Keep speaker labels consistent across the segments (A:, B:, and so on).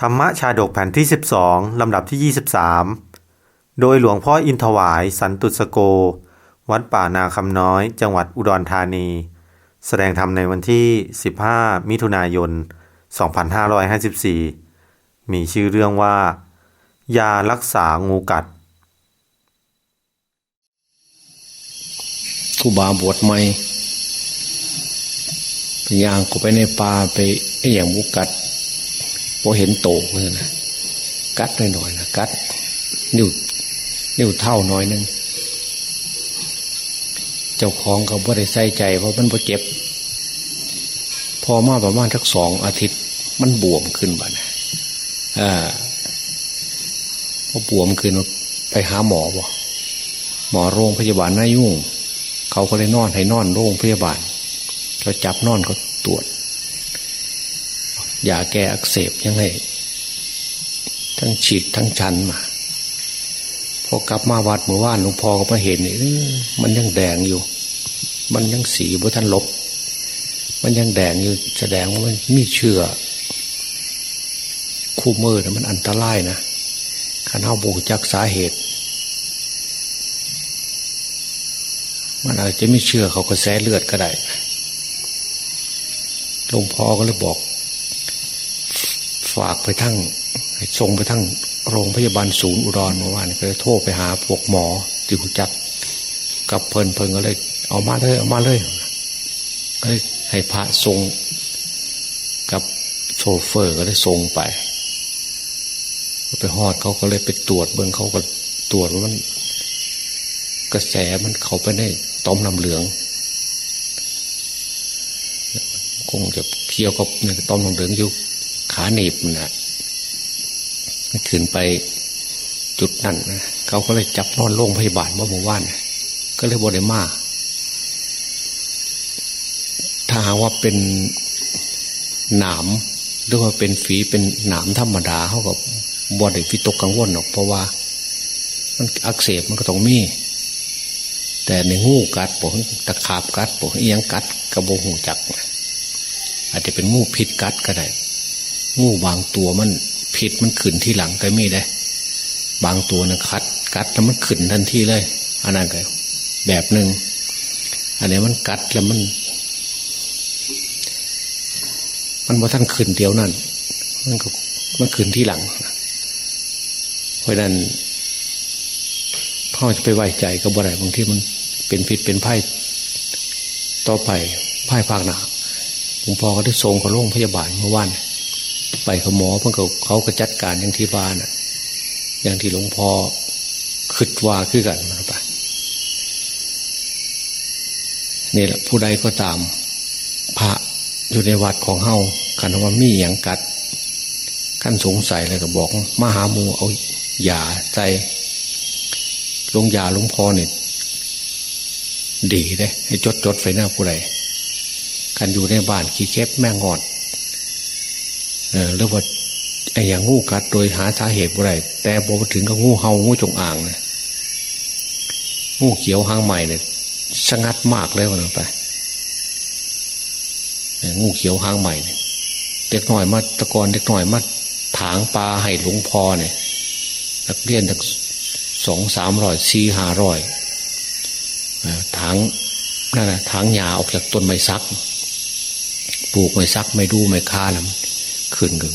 A: ธรรมชาดกแผ่นที่ 12 ลำดับที่ 23 โดยหลวงพ่ออินถวายสันตุสโก วัดป่านาคำน้อย จังหวัดอุดรธานี แสดงธรรมในวันที่ 15 มิถุนายน 2554 มีชื่อเรื่องว่า ยารักษางูกัด
B: คูบาบวชใหม่พยางก็ไปในป่าไปไอ้อย่างหมูกัด พอเห็นโตเลยนะกัดหน่อยๆนะกัด นิ้วนิ้วเท่าน้อยนึงเจ้าของก็บ่ได้ใส่ใจเพราะมันบ่เจ็บ พอมาประมาณสักสองอาทิตย์ มันบวมขึ้นบ้านะอ่าพอบวมขึ้นไปหาหมอบ่หมอโรงพยาบาลน่ายุ่ง เขาก็เลยนอนให้นอนโรงพยาบาลก็จับนอนก็ตรวจ ยาแก้อักเสบยังไงทั้งฉีดทั้งชันมาพอกลับมาวัดเมื่อวานหลวงพ่อก็มาเห็นนี่มันยังแดงอยู่ มันยังสีบ่ท่านลบ มันยังแดงอยู่แสดงว่ามันมีเชื่อ คู่มือนะมันอันตรายนะขันเฮาบูจักสาเหตุ มันอาจจะไม่เชื่อเขาก็แสเลือดก็ได้หลวงพ่อก็เลยบอก ฝากไปทั้งส่งไปทั้งโรงพยาบาลศูนย์อุดรเมื่อวานก็เลยโทรไปหาพวกหมอที่รู้จัก กับเพลินเพลินก็เลย เอามาเลยเอามาเลยก็เลยให้พระทรงกับโชเฟอร์ก็เลยส่งไปไปหอดเขาก็เลยไปตรวจเบื้องเขาก็ตรวจว่ามัน กระแสมันเข้าไปในต้อมน้ำเหลืองคงจะเกี่ยวกับต้อมน้ำเหลืองอยู่ ขาหนีบนะขึ้นไปจุดนั้นนะเขาก็เลยจับนอนโรงพยาบาลว่าหมู่บ้านก็เลยบไดมาถ้าหาว่าเป็นหนามหรือว่าเป็นฝีเป็นหนามธรรมดาเขากับบไดฟิตกกังวลหรอกเพราะว่า มันอักเสบมันก็ต้องมี แต่ในงูกัดปกตะขาบกัดปกเอียงกัดกระโบหูจัก อาจจะเป็นงูพิษกัดก็ได้ งูบางตัวมันพิษมันขึ้นที่หลังก็มีได้ บางตัวนะคัด กัดแล้วมันขึ้นทันทีเลยอันนั้นก็แบบหนึ่งอันนี้มันกัดแล้วมัน มันว่าท่านขึ้นเดียวนั่นมันก็มันขึ้นที่หลังเพราะนั้นพ่อจะไปไว้ใจกับอะไรบางที่มันเป็นผิดเป็นไพ่ต่อไปไพ่ภาคหนาหลวงพ่อก็ได้ส่งเขาโรงพยาบาลเมื่อวาน ไปเขาหมอเพื่อเขาเขาก็จัดการอย่างที่บ้านอะ อย่างที่หลวงพ่อคิดว่าคือกันมาไปนี่แหละผู้ใดก็ตาม พระอยู่ในวัดของเฮาคันว่ามีอย่างกัดขั้นสงสัยเลยก็บอกมาหาหมูเอายาใจลงยาลงพอเนี่ยดีเลยให้จดจดไฟหน้าผู้ใดกันอยู่ในบ้านขี้เก็บแม่งอดเออ หรือว่าไอ้อย่างงูกัดโดยหาสาเหตุผู้ใดแต่บอถึงกับงูเห่างูจงอางเนี่ยงูเขียวหางใหม่เนี่ยสงัดมากเลยวันไปงูเขียวหางใหม่เนี่ยเด็กหน่อยมาตะกอนเด็กหน่อยมาถางปลาให้หลวงพ่อเนี่ยนักเรียนจากสองสามร้อยสี่ห้าร้อยถางนั่นแหละถางหญ้าออกจากต้นไม้ซัก ปลูกไม้ซักไม่ดูไม่คาแล้ว ขึ้นกึ่ง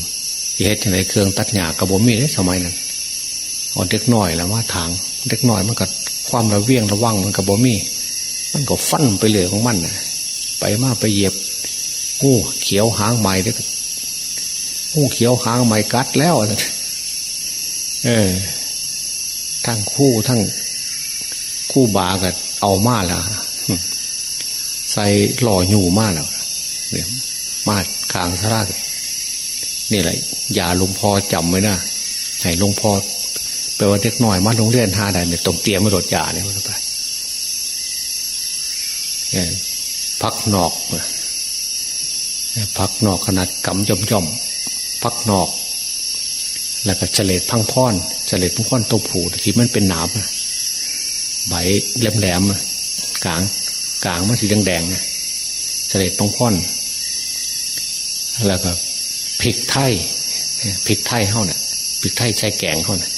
B: เฮ็ดในเครื่องตัดหญ้ากระบอกมีได้สมัยนั้นเอาเด็กน่อยแล้วว่าถางเด็กน่อยมันก็ความระเวียงระวังมันกระบอกมี มันก็ฟันไปเลยของมันนะไปมาไปเหยียบงูเขียวหางใหม่เด็กงูเขียวหางใหม่กัดแล้วเออทั้งคู่ทั้งคู่บากันเอามาแล้วใส่หล่ออยู่มาแล้วเนี่ยมาขางสรา นี่แหละ อย่าหลวงพ่อจำไว้นะให้หลวงพ่อแปลว่าเด็กหน่อยมาโรงเรียนห้าได้เนี่ยต้องเตรียมมาโดดยาเนี่ยไปพักนอกพักนอกขนาดกำจอมจอมพักนอก แล้วก็เฉลดพังพ่อนเฉลดพังพ่อนตัวผูที่มันเป็นหนามใบแหลมๆกลางกลางมันสีแดงๆนะเฉลดพังพ่อน แล้วก็ พริกไทยพริกไทยเขานี่ยพริกไทยใส่แกงเขานี่ย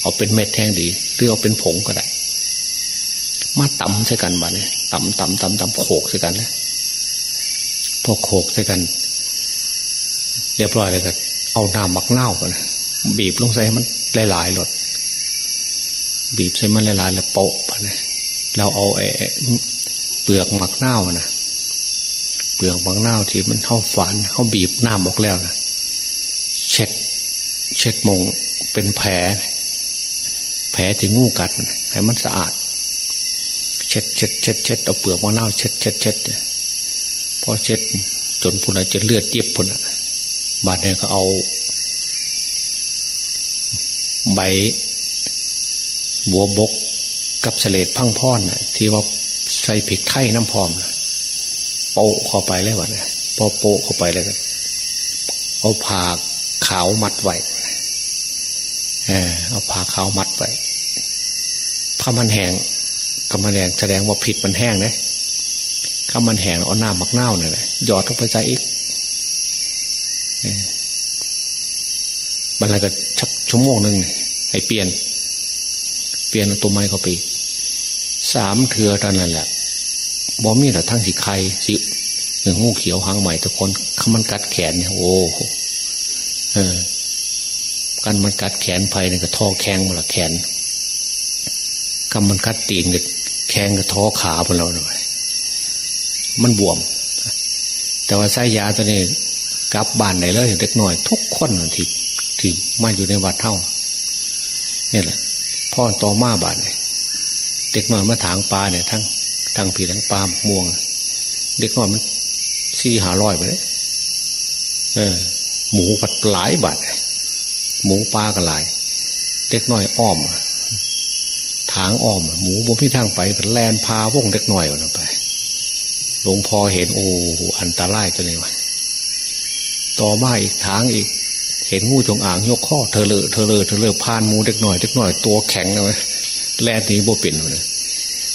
B: เอาเป็นเม็ดแทงดีหรือเอาเป็นผงก็ได้ มาตำใส่กันบ้าเนี่ยตำตำตำตำโขกใส่กันเลยพอโขกใส่กัน เรียบร้อยเลยก็เอาน้ำมักเน่ากันบีบลงใส่มันหลายๆหลดบีบใส่มันหลายๆแล้วโปะไปเลยเราเอาไอ้เปลือกมักเน่านะเปลือกมักเน่าที่มันเข้าฝานเข้าบีบน้ำออกแล้วนะ ช็ดมงเป็นแผล แผลที่งูกัดให้มันสะอาด เช็ดเช็ดเช็ดเช็ดเอาเปลือกมะนาวเช็ดเช็ดเช็ดพอเช็ดจนพุ่นจะเลือดเย็บพุ่นอะบาดเนี่ยก็เอา ใบบัวบกกับเสลดพังพ่อนที่ว่าใส่ผิกไทยน้ำพร้อมโปะเข้าไปแล้ววะเนี่ยพอโปะเข้าไปแล้วเอาผ่าขาวมัดไว้ เออเอาผ่าขาวมัดไว้ถ้ามันแห้งก็มันแห้งแสดงว่าผิดมันแห้งนะถ้ามันแห้งเอาหน้ำมักเน่าเนี่ยนะหยอดลงไปใจอีกเออมันอะไรก็ชักชั่วโมงหนึ่งให้เปลี่ยน เปลี่ยนตัวไม้เขาไปอีกสามเถือเท่านั้นแหละบอมีแต่ทั้งสีไข่สีหนึ่งงูเขียวหางใหม่ทุกคนขมันกัดแขนเนี่ยโอ้โหเออ กันมันกัดแขนไปเนี่ยก็ท่อแข้งมาละแขนกำมันกัดตีนก็แข้งก็ท้อขาไปแล้วหน่อยมันบวม แต่ว่าไส้ยาตัวนี้กลับบ้านไหนเลยเด็กหน่อย ทุกคนที่ที่มาอยู่ในวัดเท่าเนี่ยแหละพ่อต่อมาบาดเนี่ยเด็กน้อยมาถางปลาเนี่ยทั้งทั้งผีทั้งปลาม่วง เด็กน้อยมันสี่หาร้อยไปเลยเออ หมูผัดหลายบาท หมูปลาก็หลายเด็กน้อยอ้อมถางอ้อม หมูบนพี่ทางไปก็แลนพาวงเด็กน้อยกันไปหลวงพ่อเห็นโอ้อันตรายจังเลยวะต่อมาอีกทางอีก เห็นงูจงอ่างยกข้อเธอเลอเธอเลอเธอเลอะพานหมูเด็กหน่อยเด็กหน่อยตัวแข็งเลยแล่นี้โบเป็นเลย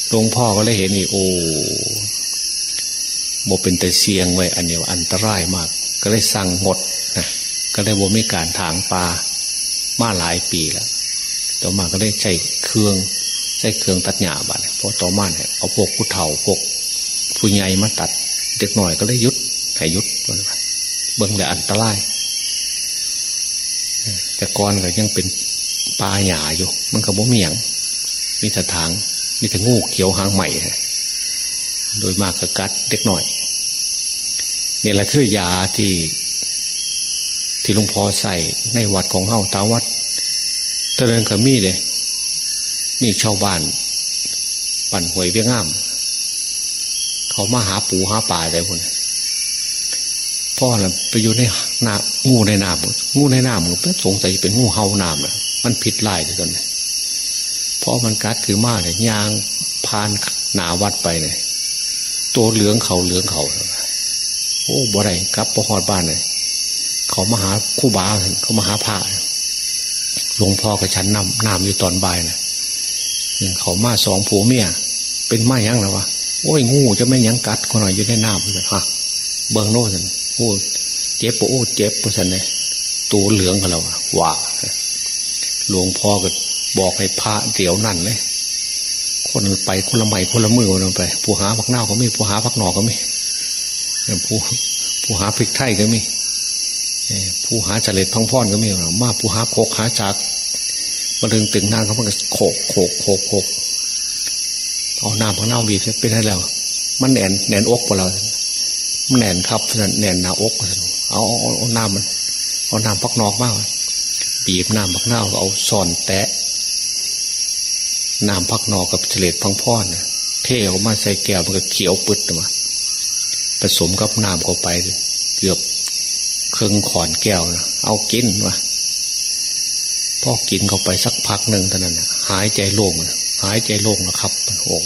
B: หลวงพ่อก็เลยเห็นนี่โอ้โบเป็นแต่เสียงไว้ อันเนี้ยอันตรายมาก ก็เลยสั่งหมดนะก็เลยโบมีการถางปลา มาหลายปีแล้วต่อมาก็ได้ใช้เครื่องใช้เครื่องตัดหญ้าบ้านเพราะต่อมาเนี่ยเอาพวกผู้เฒ่าพวกผู้ใหญ่มาตัด เด็กหน่อยก็เลยยุดให้ยุดเบื้องเลยอันตรายแต่ก่อนก็ยังเป็นปลาหยาอยู่ มันก็บ่มีหยังมีแต่ทางมีแต่งูเขียวหางใหม่โดยมากก็กัดเด็กหน่อยนี่แหละคือยาที่ ที่หลวงพ่อใส่ในวัดของเฮาตาวัดเตริญขมีเลยมีชาวบ้าน ปั่นหวยเวียงงาม เขามาหาปูหาป่าอะไรพวกนี้พ่อน่ะไปอยู่ในนางูในน้ำงูในน้ำมันสงสัยเป็นงูเห่าน้ำนะมันผิดลายเลยตอนนี้เพราะมันกัดคือมากเลยยางพานหนาวัดไปเลยตัวเหลืองเขาเหลืองเขาโอ้บ่ไรครับพอหอดบ้านเลย เขามาหาคู่บาเขามาหาผ้าหลวงพ่อกับฉันนำน้ำอยู่ตอนบ่ายนะเขามาสองผัวเมียเป็นไม้ยังแล้ววะโอ้ยงูจะไม่ยังกัดคนหน่อยอยู่ในน้ำเลยฮะเบิ้งโน่นโอ้เจ็บปโอ้เจ็บปะสันเลยตัวเหลืองกันแล้วว่าหลวงพ่อก็บอกให้พระเดี๋ยวนั่นเลยคนไปคนละไม้คนละมือคนไป ผู้หาพักเน่าก็มีผู้หาพักหนอกก็มีผู้ผู้หาพริกไทยก็มี ผู้หาจริตพังพ่อนก็มีมาผู้หาโคกหาจากมาถึงตึงนางเขามันก็โขกโขกโขกโขกเอาน้ำพักเน่าบีบเป็นให้แล้วมันแหนแหนนอกพวกเรามันแหนนครับแหนนหนาอกเอาเอาเอาน้ำมัน เอาน้ำพักนอกมากบีบน้ำพักเน่าเอาซ่อนแตะน้ำพักนอกกับเฉลดพังพ่อนเทออกมาใส่แก้วมันก็เขียวปึดมาผสมกับน้ำเข้าไป เกือบ เครื่องขอนแก้วนะเอากินวะพอกินเข้าไปสักพักหนึ่งเท่านั้นหายใจโล่งหายใจโล่งนะครับโอ้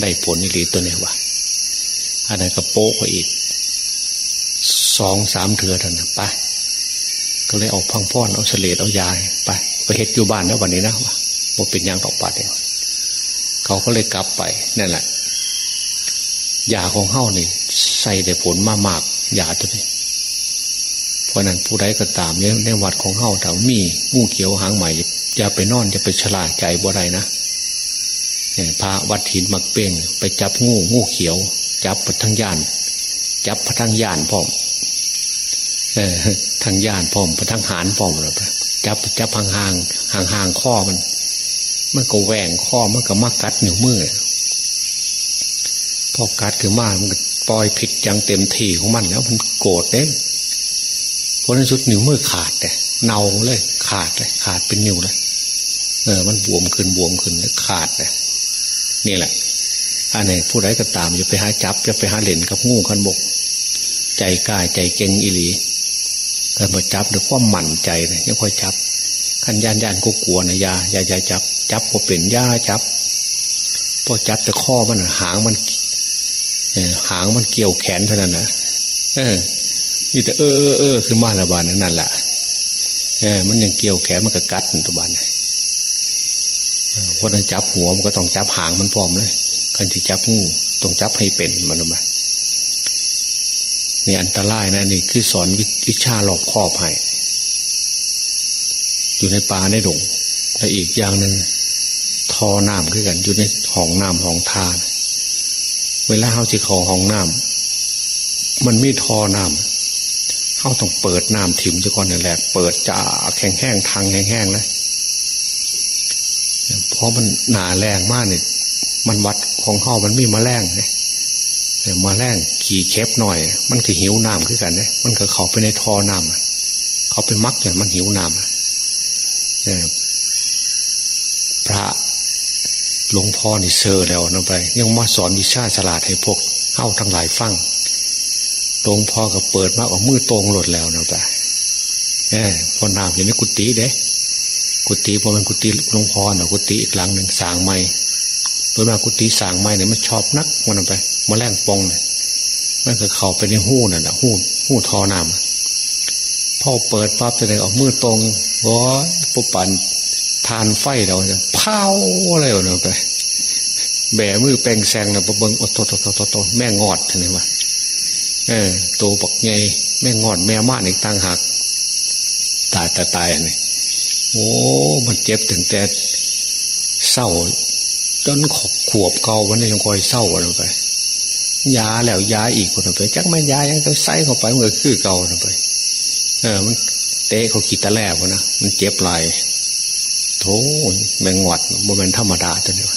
B: ได้ผลอีหลีตัวนี้วะอันนั้นก็โป๊กไปอีกสองสามเถื่อท่านนไปก็เลยเอาพังพ่อนเอาเสลดเอายาไปไปเฮ็ดอยู่บ้านแล้ววันนี้นะวะว่าเป็นยางตอกปัดเองเขาก็เลยกลับไปนั่นแหละยาของเฮ้านี่ใส่ได้ผลมากมากยาตัวนี้ เพราะนั้นผู้ใดก็ตามในในวัดของเฮาแถ้ามีงูเขียวหางใหม่อย่าไปนอนอย่าไปฉลาดใจบ่ได้นะเนี่ยพระวัดถินมักเป้งไปจับงูงูเขียว จับปทั้งย่าน จับพทั้งย่านพร้อมเออทั้งย่านพร้อมพทั้งหานพร้อมเลยจับจับห่างห่างห่างห่างข้อมันมันก็แหว่งข้อมันก็มากัดหนิ้วมือพอกัดคือมามันก็ปล่อยผิดจังเต็มที่ของมันแล้วมันโกรธเด้เพราะในสุดนิ้วมือขาดเลยเน่าเลยขาดเลยขาดเป็นนิ้วเลยเออ มันบวมขึ้นบวมขึ้นแล้วขาดเลยนี่แหละอันไหนผู้ใดก็ตามอย่าไปหาจับอย่าไปหาเล่นกับงูขันบก ใจกล้าใจเก่งอีหลีแต่มาจับด้วยความหมั่นใจเลยยังค่อยจับขันยานยานก็กลัวนะยายายาจับ จับพอเป็นยาจับพอจับแต่ข้อมันหางมันเอหางมันเกี่ยวแขนเท่านั้นนะเออ นี่แต่เออเออเออคือมาละบานนนั่นแหละเออมันยังเกี่ยวแขนมันก็กัดตัวบานเออเพราะนั้นจับหัวมันก็ต้องจับหางมันพร้อมเลยคันที่จับงูต้องจับให้เป็นมันออกมานี่อันตรายนะนี่คือสอนวิชาหลอกครอบให้อยู่ในป่าในดงและอีกอย่างหนึ่งทอน้ำคือกันอยู่ในห้องน้ำห้องทานเวลาเขาจะขอห้องน้ำมันไมีทอน้ำ เขาต้องเปิดน้ำถิ่มจะก่อนนี่แหละ เปิดจ่าแข็งแห้งทางแห้งๆเลยเพราะมันหนาแรงมากเนี่ยมันวัดของเขามันมีมาแมลงเนี่ยแต่แมลงขี่เคบหน่อย มันคือหิวน้ำคือกันเนี่ยมันก็เข้าไปในทอน้ำเขาไปมักอย่างมันหิวน้ำเนี่ยพระหลวงพ่อนี่เซอร์แล้วนะไป ยังมาสอนวิชาฉลาดให้พวกเข้าทั้งหลายฟัง หลวงพ่อก็เปิดมาเอามือตรงหลดแล้วนะไปเออพอน้ำอยู่ในกุฏิเด้กุฏิพอมันกุฏิหลวงพ่อเนาะกุฏิอีกหลังหนึ่งสางไม้โดยมากกุฏิสางไม้เนี่ยมันชอบนักมันไปมาแรงปองเนี่ยมันก็เข้าไปในหู้นั่นนะหู้หู้ทอน้ำพ่อเปิดปั๊บจะได้ออกมือตรงวอปุ๊บปันทานไฟเราเนี่ยเผาอะไรเนี่ยไปแบมือแปลงแซงเนะปะเบิงอดตโตโตโตโตแม่งอดเห็นไหม เออโตบอกไงแม่งอดแม่ม่านอีกต่างหากตายแต่ตายนนี้โอ้มันเจ็บถึงแต่เศร้าจนขบขวบเก่าวันนี้ยังคอยเศร้าวันไปยาแล้วยาอีกคนไปจักไม่ยายังต้องใส่เข้าไปเมื่อคือเก่าไป เออ มันเตะเขาขีดตะแลบวะนะมันเจ็บไหลโถแมงวัดมันเป็นธรรมดาตัวนี้ว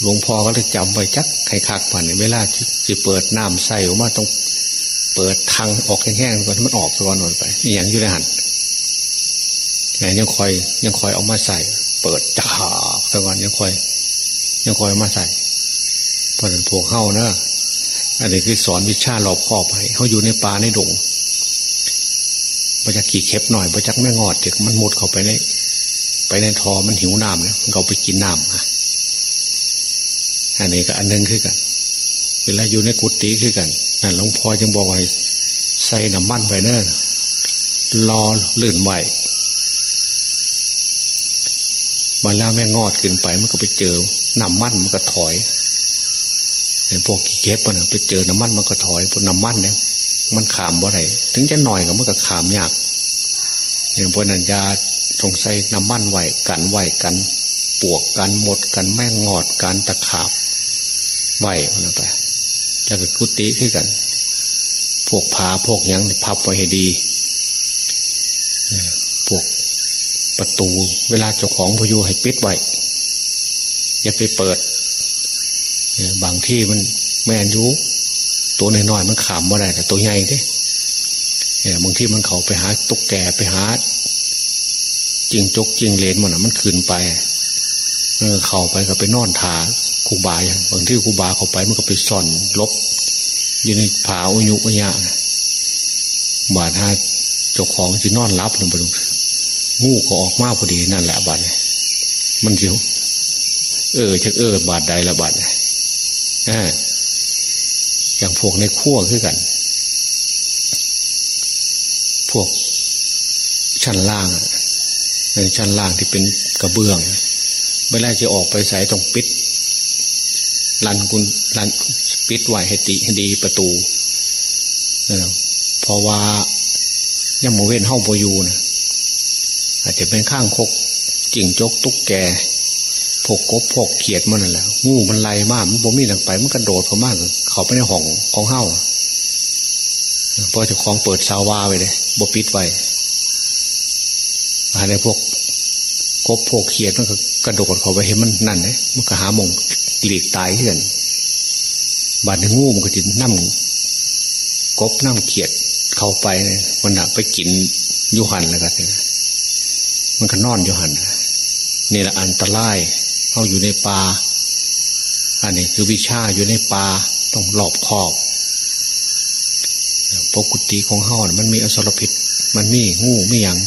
B: หลวงพ่อก็เลยจำไว้จักใครคักผ่านเวลาที่จะเปิดน้ำใส่ออกมาต้อง ปิดทางออกแห้งๆก่อนมันออกก่อนหน่อยไปอีอย่างอยู่ในหันยังคอยยังคอยเอามาใส่ เปิดจ้าสักวันยังคอย ยังคอยเอามาใส่เพราะนั้นพวกเข้านะอันนี้คือสอนวิชาหลอบครอบให้เขาอยู่ในป่าในดงพอจะขี่เข็บหน่อยพอจักแม่งอดเด็กมันมุดเข้าไปในไปในทอมันหิวน้ำเนี่ยมันเอาไปกินน้ำอะอันนี้ก็อันหนึงคือกัน เวลาอยู่ในกุฏิคือกันนั่นหลวงพ่อจึงบอกไว้ ใส่น้ำมันไว้เนอะรอลื่นไหวมาแล้วแม่งอดขึ้นไปมันก็ไปเจอน้ำมันมันก็ถอยไอ้พวกขี่เก็บมันน่ะไปเจอน้ำมันมันก็ถอยพวกน้ำมันเนี่ยมันขามว่าไรถึงจะหน่อยก็มันก็ขามยากอย่างพวกนันยาตรงใส่น้ำมันไหวกันไหวกัน ปวกกันหมดกันแม่งงอดกันตะขาบไหวมันไป แล้วก็กุฏิขึ้นกัน พวกผาพวกยังนี่พับไว้ให้ดีพวกประตู เวลาเจ้าของพยุให้ปิดไว้อย่าไปเปิดบางที่มันแม่นยุตัวน้อยๆมันขามว่าได้แต่ตัวใหญ่เด้เออบางที่มันเขาไปหาตุ๊กแกไปหาจิงจกจิงเลนมันอะ มันขึ้นไป เออ เข้าไปก็ไปนอนทา ครูบาอย่างบางที่ครูบาเข้าไปมันก็ไปซ่อนลบอยู่ในผาอุยุอุยะบาดถ้าเจ้าของจะนอนรับลงไปดูงูก็ออกมาพอดีนั่นแหละบาดมันจิวเออชักเออบาดใดละบาดอ่าอย่างพวกในขั้วคือกัน พวกชั้นล่างในชั้นล่างที่เป็นกระเบื้องเวลาจะออกไปใส่ต้องปิด ลันกุนลันปิดไว้ให้ติให้ดีประตูเออเพราะว่าย่ำโมเว้นเฮ้าโบอยูนะอาจจะเป็นข้างคกจิ่งจกตุ๊กแกพวกกบพวกเขียดมันนั่นแหละงูมันไล่มากมันบ่มีหลังไป มันกระโดดเข้ามากเขาไปในห้องของเฮ้าเพราะจ้าของเปิดซาวาไว้เลยบ่ปิดไว้อะไรพวก กบพวกเขียดมันก็กระโดดเข้าไปเห็นมันนั่นเลยมันก็หามงหลีกตายเหือนบาดในงูมันก็จะนั่งกบนั่งเขียดเข้าไปเนี่ยมันอะไปกินยุหันแล้วกันมันก็นอนยุหันนี่แหละอันตรายเขาอยู่ในป่าอันนี้คือวิชาอยู่ในป่าต้องหลอบคอบปกติของเขาน่ะมันมีอสรพิษ มันมีงูไม่ยัง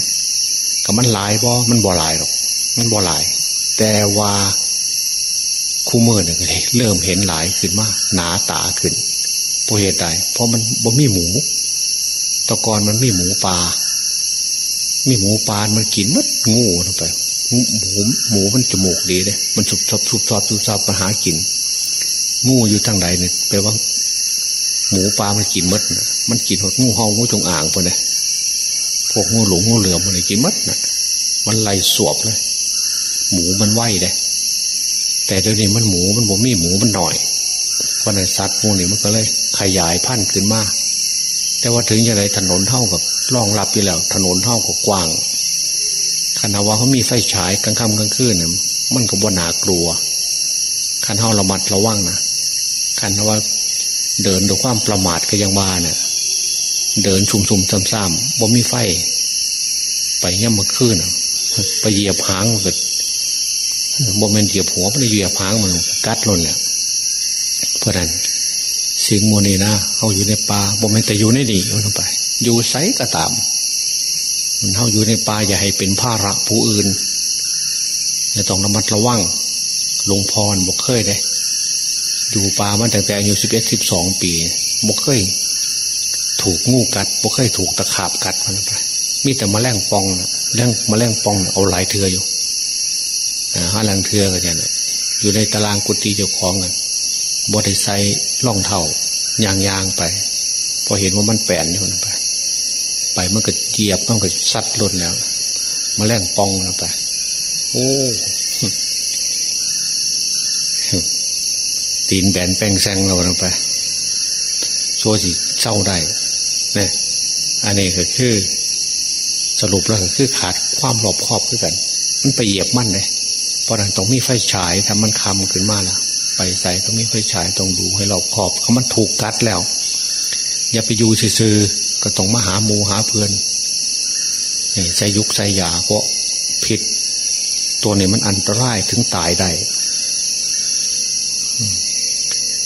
B: กับมันหลายบ่มันบ่หลายหรอก มันบ่หลาย แต่ว่าคู่มือเนี่ยก็เริ่มเห็นหลายขึ้นมากหนาตาขึ้นเพราะเหตุใดเพราะมันบ่มีหมูตะกอนมันมีหมูปลามีหมูปลามันกินมัดงูลงไปหมูหมูมันจมูกดีเลยมันสุบซับสุบซับสุบซับมาหากินงูอยู่ทางใดเนี่ยแปลว่า หมูปลามันกินมัดนะมันกินหดงูห่างูจงอ่างพวกเนี่ยพวกงูหลงงูเหลือมมันเลยกินมัดนะมันไล่สวบเลย หมูมันไหวเลยแต่เดี๋ยวนี้มันหมูมันบ่มีหมูมันหน่อยเพราะในสัตว์พวกนี้มันก็เลย ขยายพันธุ์ขึ้นมาแต่ว่าถึงอย่างไรถนนเท่ากับรองรับอยู่แล้ว ถนนเท่ากับกว้างขณะว่าเขามีไฟฉายกลางค่ำกลางคืนเนี่ยมันก็บ่หนากลัวขันเท่าระมัดระวังนะขันว่าเดินด้วยความประมาทก็ยังว่าเนี่ยเดินชุมชุมซ้ำๆบ่มีไฟ ไปย่ำมาคืนน่ะไปเหยียบหางมันก็ บ่แม่นเหยียบหัวมันเหยียบหางมันกัดล่นแหละเพราะนั้นสิ่งโมนีนะเขาอยู่ในป่าบ่แม่นแต่อยู่ในดีมันลงไป อยู่ไสก็ตาม มันเขาอยู่ในป่าอย่าให้เป็นภาระผู้อื่นอย่าต้องระมัดระวังหลวงพ่อบอกเคยเลยอยู่ป่ามันตั้งแต่อายุสิบเอ็ดสิบสองปีบอกเคย ถูกงูกัดบอกเคยถูกตะขาบกัดมันไปมีแต่มแมลงปองนะแมลงมแมลงปองนะเอาหลายเทืออยู่ ห้าแรงเทือก็จะเนี่ยอยู่ในตารางกุฏิเจ้าของกันบไดใส่ล่องเท่ายางยางไป พอเห็นว่ามันแปลนอยู่นไป ไปมันก็เจียบมันก็ซัดล่นแล้วมาแมลงปองนะไป โอ้ตีนแบนแป้งแซงเราลงไปชัวสิเศร้าได้เนี่ยอันนี้ก็คือ สรุปแล้วก็คือขาดความรอบครอบด้วยกัน มันไปเหยียบมั่นเลย เพราะนั้นต้องมีไฟฉายทำมันคำขึ้นมาล้วไปใส่ต้องมีไฟฉายต้องดูให้รอบคอบเขามันถูกกัดแล้ว อย่าไปอยู่ซื่อๆก็ต้องมาหาหมูหาเพื่อนใส่ยุกใส่ยาเพราะผิด ตัวนี้มันอันตรายถึงตายได้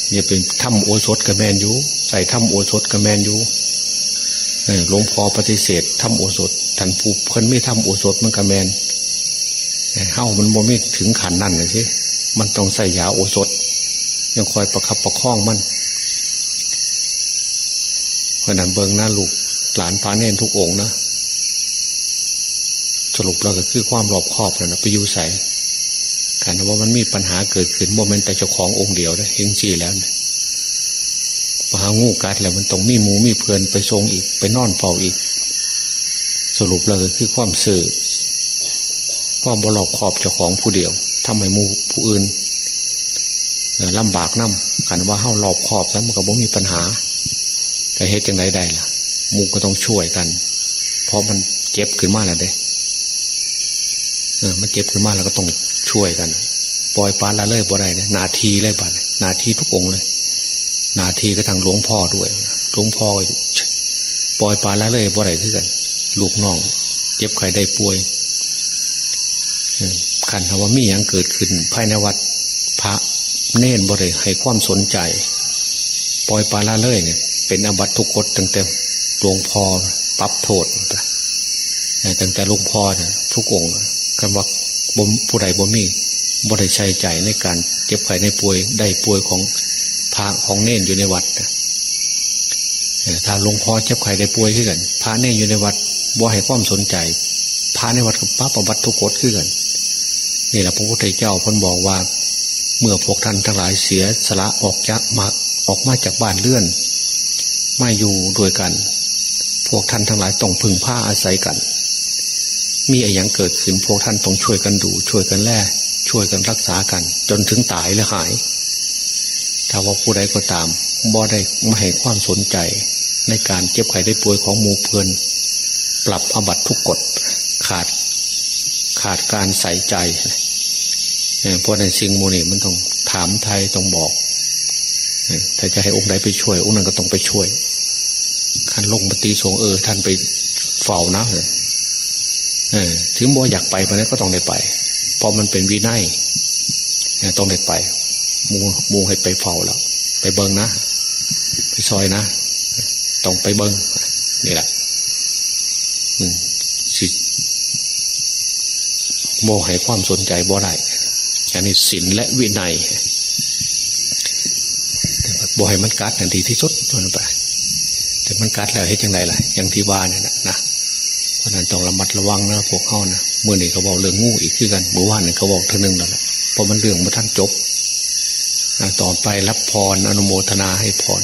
B: เนี่ยเป็นถ้ำโอสถกับแมนยูใส่ถ้ำโอสถกับแมนยูหลวงพ่อปฏิเสธถ้ำโอสถท่านผู้เพิ่นไม่ถ้ำโอสถมันกับแมน เฮ้ามันบ่ไม่ถึงขันนั่นเลยสิมันต้องใส่ยาโอสถ ยังคอยประคับประคองมันเพราะนั้นเบิงหน้าลูกหลานพาเน่นทุกองนะสรุปเราก็คือความรอบครอบแล้วนะไปอยู่ใส่ขันว่ามันมีปัญหาเกิดขึ้นโมเมนต์แต่เจ้าขององค์เดียวได้เฮงจีแล้วนะปหางูกัดแล้วมันต้องมีหมูมีเพลินไปทรงอีก ไปนอนเฝ้าอีก สรุปเราก็คือความสื่อ ความบรอบขอบเจ้าของผู้เดียวทำให้มูผู้อื่นลำบากน้ำขันว่าเฮ้ารอบขอบแล้วมันก็บ่มีปัญหา แต่เหตุจังไรได้ล่ะมูก็ต้องช่วยกัน เพราะมันเจ็บขึ้นมาแล้วเด้เออมันเจ็บขึ้นมาแล้วก็ต้องช่วยกันปล่อยปลาละเลยบ่ได้เนี่ยนาทีเลยบ่ได้นาทีทุกองเลย นาทีก็ทางหลวงพ่อด้วยหลวงพ่อปล่อยปลาละเลยบ่ได้คือกัน ลูกน้อง เจ็บใครได้ป่วย ขันธว่ามีอย่างเกิดขึ้น ภายในวัดพระเน้นบ่ได้ให้ความสนใจ ปล่อยปลาละเลยเนี่ย เป็นอบัตทุกกฎตั้งแต่หลวงพ่อปรับโทษตั้งแต่หลวงพ่อเนี่ยทุกองค์คำว่าบ่ผู้ใดบ่มีบ่ได้ใช้ใจในการเจ็บไข้ในป่วยได้ป่วยของพระของเน่นอยู่ในวัดถ้าหลวงพ่อเจ็บไข้ได้ป่วยขึ้นกัน พระเน่นอยู่ในวัดบ่ให้ความสนใจพระในวัดกับปั๊บบัติทุกกฎขึ้นกัน นี่แหละพระพุทธเจ้าพันบอกว่า เมื่อพวกท่านทั้งหลายเสียสละออกจากมาออกมาจากบ้านเลื่อนไม่อยู่ด้วยกัน พวกท่านทั้งหลายต้องพึ่งผ้าอาศัยกัน มีอะไรอย่างเกิดขึ้นพวกท่านต้องช่วยกันดูช่วยกันแล่ช่วยกันรักษากัน จนถึงตายและหาย ถ้าว่าผู้ใดก็ตามบ่ได้ไม่ให้ความสนใจในการเจ็บไข้ได้ป่วยของหมูเพลินปรับอบัตทุกกฎขาด ขาดการใส่ใจเอ่อเพราะในสิ่งโมนี่มันต้องถามไทยต้องบอกถ้าจะให้องค์ใดไปช่วย องค์นั้นก็ต้องไปช่วยขันลงปฏิสงเออ ท่านไปเฝ้านะเออถึงบ่อยากไปไปนั้นก็ต้องได้ไป เพราะมันเป็นวินัยเนี่ยต้องได้ไป มูมูให้ไปเฝ้าแล้ว ไปเบิงนะ ไปซอยนะ ต้องไปเบิงนี่แหละอืมสิ โมให้ความสนใจบ่ได้อันนี้ศีลและวินัยบ่ให้มันกัดอย่างดีที่สุดจนไป แต่มันกัดแล้วให้จังไดล่ะ อย่างที่ว่าเนี่ยนะเพราะนั้นต้องระมัดระวังนะพวกเขานะเมื่อนี้เขาบอกเรื่องงูอีกคือกันเมื่อวานเนี่เขาบอกเท่านึงแล้วล่ะเพราะมันเรื่องมาท่านจบต่อไปรับพรอนุโมทนาให้พร